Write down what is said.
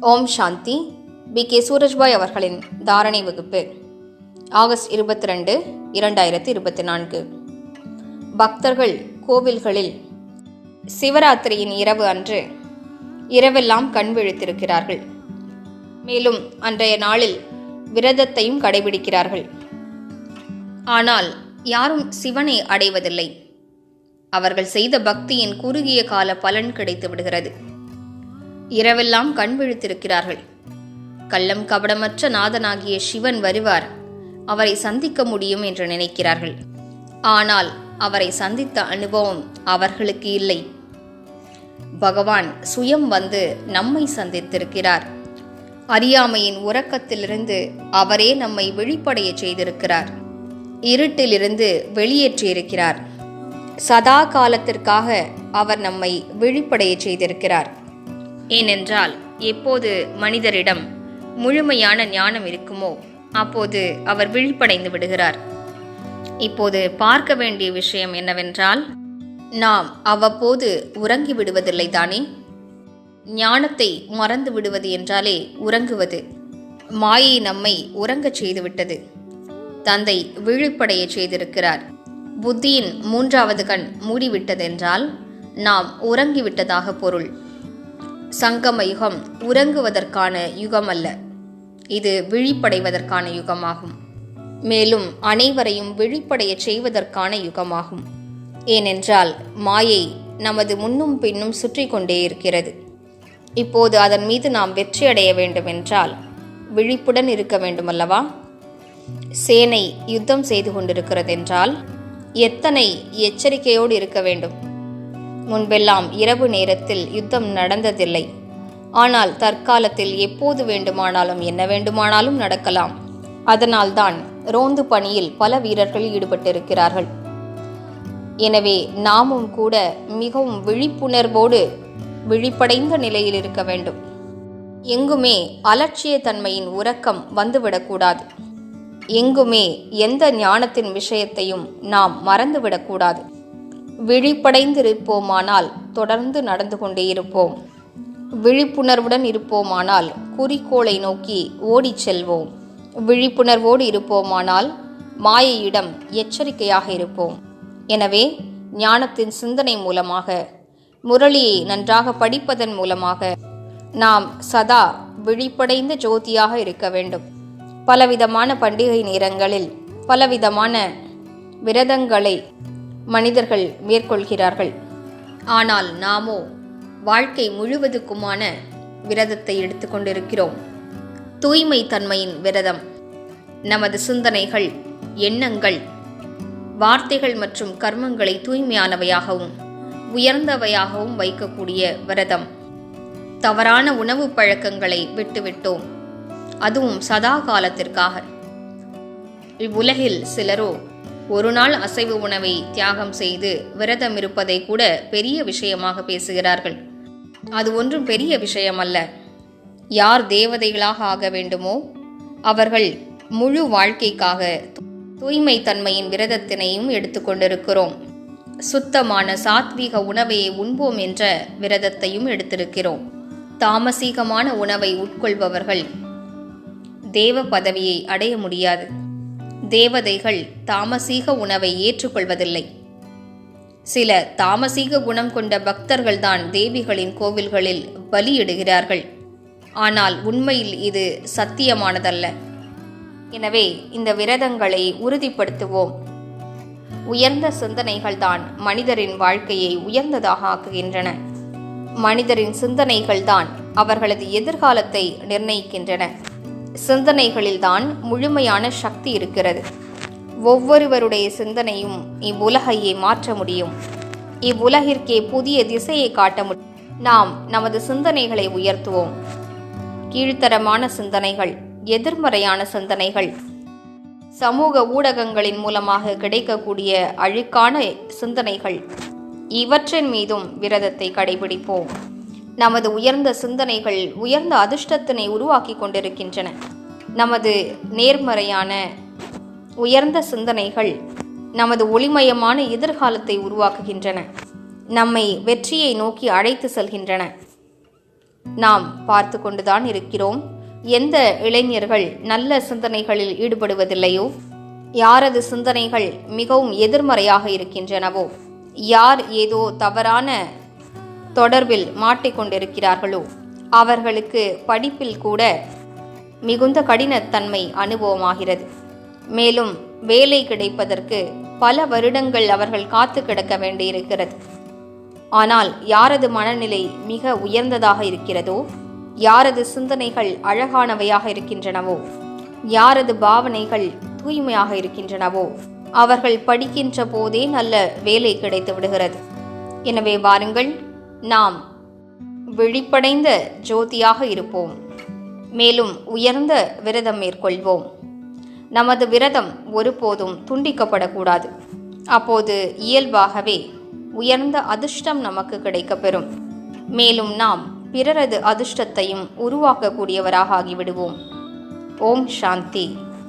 ஓம் சாந்தி. B. K. Surajbhai அவர்களின் தாரணை வகுப்பு. ஆகஸ்ட் இருபத்தி ரெண்டு இரண்டாயிரத்தி இருபத்தி நான்கு பக்தர்கள் கோவில்களில் சிவராத்திரியின் இரவு அன்று இரவெல்லாம் கண் விழித்திருக்கிறார்கள். மேலும் அன்றைய நாளில் விரதத்தையும் கடைபிடிக்கிறார்கள். ஆனால் யாரும் சிவனை அடைவதில்லை. அவர்கள் செய்த பக்தியின் குறுகிய கால பலன் கிடைத்து விடுகிறது இரவெல்லாம் கண் விழித்திருக்கிறார்கள். கள்ளம் கபடமற்ற நாதனாகிய சிவன் வருவார். அவரை சந்திக்க முடியும் என்று நினைக்கிறார்கள். ஆனால் அவரை சந்தித்த அனுபவம் அவர்களுக்கு இல்லை. பகவான் சுயம் வந்து நம்மை சந்தித்திருக்கிறார். அறியாமையின் உறக்கத்திலிருந்து அவரே நம்மை வெளிப்படைய செய்திருக்கிறார். இருட்டிலிருந்து வெளியேற்றியிருக்கிறார். சதா காலத்திற்காக அவர் நம்மை விழிப்படைய செய்திருக்கிறார். ஏனென்றால் எப்போது மனிதரிடம் முழுமையான ஞானம் இருக்குமோ அப்போது அவர் விழிப்படைந்து விடுகிறார். இப்போது பார்க்க வேண்டிய விஷயம் என்னவென்றால் நாம் அவ்வப்போது உறங்கி விடுவதில்லை தானே? ஞானத்தை மறந்து விடுவது என்றாலே உறங்குவது மாயை நம்மை உறங்கச் செய்துவிட்டது. தந்தை விழிப்படைய செய்திருக்கிறார். புத்தியின் மூன்றாவது கண் மூடிவிட்டதென்றால் நாம் உறங்கிவிட்டதாக பொருள். சங்கம யுகம் உறங்குவதற்கான யுகம் அல்ல இது விழிப்படைவதற்கான யுகமாகும். மேலும் அனைவரையும் விழிப்படைய செய்வதற்கான யுகமாகும். ஏனென்றால் மாயை நமது முன்னும் பின்னும் சுற்றி கொண்டே இருக்கிறது. இப்போது அதன் மீது நாம் வெற்றி அடைய வேண்டுமென்றால் விழிப்புடன் இருக்க வேண்டுமல்லவா? சேனை யுத்தம் செய்து கொண்டிருக்கிறதென்றால் எத்தனை எச்சரிக்கையோடு இருக்க வேண்டும்? முன்பெல்லாம் இரவு நேரத்தில் யுத்தம் நடந்ததில்லை. ஆனால் தற்காலத்தில் எப்போது வேண்டுமானாலும் என்ன வேண்டுமானாலும் நடக்கலாம். அதனால்தான் ரோந்து பணியில் பல வீரர்கள் ஈடுபட்டிருக்கிறார்கள். எனவே நாமும் கூட மிகவும் விழிப்புணர்வோடு விழிப்படைந்த நிலையில் இருக்க வேண்டும். எங்குமே அலட்சியத்தன்மையின் உறக்கம் வந்துவிடக்கூடாது. எங்குமே எந்த ஞானத்தின் விஷயத்தையும் நாம் மறந்துவிடக்கூடாது. விழிப்படைந்திருப்போமானால் தொடர்ந்து நடந்து கொண்டே இருப்போம். விழிப்புணர்வுடன் இருப்போமானால் குறிக்கோளை நோக்கி ஓடிச் செல்வோம். விழிப்புணர்வோடு இருப்போமானால் மாயையிடம் எச்சரிக்கையாக இருப்போம். எனவே ஞானத்தின் சிந்தனை மூலமாக முரளியை நன்றாக படிப்பதன் மூலமாக நாம் சதா விழிப்படைந்த ஜோதியாக இருக்க வேண்டும். பலவிதமான பண்டிகை நேரங்களில் பலவிதமான விரதங்களை மனிதர்கள் மேற்கொள்கிறார்கள். ஆனால் நாமோ வாழ்க்கை முழுவதுக்குமான விரதத்தை எடுத்துக்கொண்டிருக்கிறோம் தூய்மை தன்மையின் விரதம். நமது சிந்தனைகள் எண்ணங்கள் வார்த்தைகள் மற்றும் கர்மங்களை தூய்மையானவையாகவும் உயர்ந்தவையாகவும் வைக்கக்கூடிய விரதம். தவறான உணவு பழக்கங்களை விட்டுவிட்டோம். அதுவும் சதா காலத்திற்காக. இவ்வுலகில் சிலரோ ஒரு நாள் அசைவு உணவை தியாகம் செய்து விரதம் இருப்பதை கூட பெரிய விஷயமாக பேசுகிறார்கள். அது ஒன்றும் பெரிய விஷயம் அல்ல யார் தேவதைகளாக ஆக வேண்டுமோ அவர்கள் முழு வாழ்க்கைக்காக தூய்மை தன்மையின் விரதத்தினையும் எடுத்துக்கொண்டிருக்கிறோம் சுத்தமான சாத்வீக உணவையை உண்போம் என்ற விரதத்தையும் எடுத்திருக்கிறோம். தாமசீகமான உணவை உட்கொள்பவர்கள் தேவ பதவியை அடைய முடியாது. தேவதைகள் தாமசீக உணவை ஏற்றுக்கொள்வதில்லை. சில தாமசீக குணம் கொண்ட பக்தர்கள்தான் தேவிகளின் கோவில்களில் பலியிடுகிறார்கள். ஆனால் உண்மையில் இது சத்தியமானதல்ல. எனவே இந்த விரதங்களை உறுதிப்படுத்துவோம். உயர்ந்த சிந்தனைகள்தான் மனிதரின் வாழ்க்கையை உயர்ந்ததாக ஆக்குகின்றன. மனிதரின் சிந்தனைகள்தான் அவர்களது எதிர்காலத்தை நிர்ணயிக்கின்றன. சிந்தனைகளில்தான் முழுமையான சக்தி இருக்கிறது. ஒவ்வொருவருடைய சிந்தனையும் இவ்வுலகையே மாற்ற முடியும். இவ்வுலகிற்கே புதிய திசையை காட்ட முடியும் நாம் நமது சிந்தனைகளை உயர்த்துவோம். கீழ்த்தரமான சிந்தனைகள் எதிர்மறையான சிந்தனைகள் சமூக ஊடகங்களின் மூலமாக கிடைக்கக்கூடிய அழுக்கான சிந்தனைகள் இவற்றின் மீதும் விரதத்தை கடைபிடிப்போம். நமது உயர்ந்த சிந்தனைகள் உயர்ந்த அதிர்ஷ்டத்தினை உருவாக்கி கொண்டிருக்கின்றன. நமது நேர்மறையான உயர்ந்த சிந்தனைகள் நமது ஒளிமயமான எதிர்காலத்தை உருவாக்குகின்றன. நம்மை வெற்றியை நோக்கி அழைத்து செல்கின்றன. நாம் பார்த்து கொண்டுதான் இருக்கிறோம். எந்த இளைஞர்கள் நல்ல சிந்தனைகளில் ஈடுபடுவதில்லையோ? யாரது சிந்தனைகள் மிகவும் எதிர்மறையாக இருக்கின்றனவோ? யார் ஏதோ தவறான தொடர்பில் மாட்டிக்கொண்டிருக்கிறார்களோ? அவர்களுக்கு படிப்பில் கூட மிகுந்த கடினத்தன்மை அனுபவமாகிறது. மேலும் வேலை கிடைப்பதற்கு பல வருடங்கள் அவர்கள் காத்து கிடக்க வேண்டியிருக்கிறது. ஆனால் யாரது மனநிலை மிக உயர்ந்ததாக இருக்கிறதோ? யாரது சிந்தனைகள் அழகானவையாக இருக்கின்றனவோ? யாரது பாவனைகள் தூய்மையாக இருக்கின்றனவோ? அவர்கள் படிக்கின்ற போதே நல்ல வேலை கிடைத்து விடுகிறது. எனவே வாருங்கள் நாம் விழிப்படைந்த ஜோதியாக இருப்போம். மேலும் உயர்ந்த விரதம் மேற்கொள்வோம். நமது விரதம் ஒருபோதும் துண்டிக்கப்படக்கூடாது. அப்போது இயல்பாகவே உயர்ந்த அதிர்ஷ்டம் நமக்கு கிடைக்கப்பெறும். மேலும் நாம் பிறரது அதிர்ஷ்டத்தையும் உருவாக்கக்கூடியவராக ஆகிவிடுவோம். ஓம் சாந்தி.